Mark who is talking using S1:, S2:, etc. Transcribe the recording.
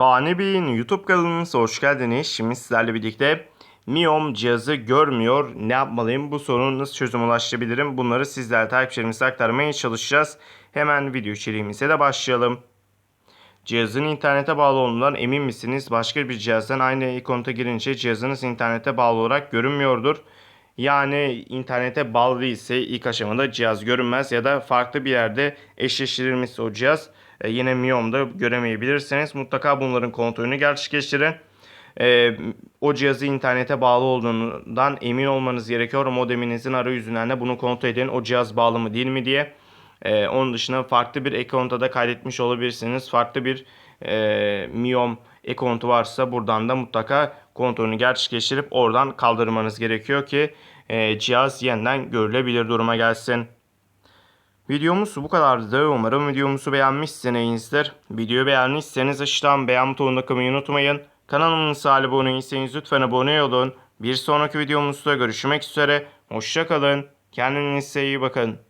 S1: Fani Bey'in YouTube kanalımıza hoş geldiniz. Şimdi sizlerle birlikte Miom cihazı görmüyor. Ne yapmalıyım? Bu sorunun nasıl çözüm ulaştırabilirim? Bunları sizlerle takipçilerimize aktarmaya çalışacağız. Hemen video içeriğimize de başlayalım. Cihazın internete bağlı olduğundan emin misiniz? Başka bir cihazdan aynı ikonta girince cihazınız internete bağlı olarak görünmüyordur. Yani internete bağlı değilse ilk aşamada cihaz görünmez ya da farklı bir yerde eşleştirilmişse o cihaz e, yine Miom'da göremeyebilirsiniz. Mutlaka bunların kontrolünü gerçekleştirin. E, o cihazı internete bağlı olduğundan emin olmanız gerekiyor. Modeminizin arayüzünden de bunu kontrol edin. O cihaz bağlı mı değil mi diye. E, onun dışında farklı bir ekonta da kaydetmiş olabilirsiniz. Farklı bir e, Miom ekontu varsa buradan da mutlaka kontrolünü gerçekleştirip oradan kaldırmanız gerekiyor ki e, cihaz yeniden görülebilir duruma gelsin. Videomuz bu kadardı. Umarım videomuzu beğenmişsinizdir. Videoyu beğendiyseniz aşağıdan beğen butonuna kılmayı unutmayın. Kanalımıza abone değilseniz lütfen abone olun. Bir sonraki videomuzda görüşmek üzere. Hoşçakalın. Kendinize iyi bakın.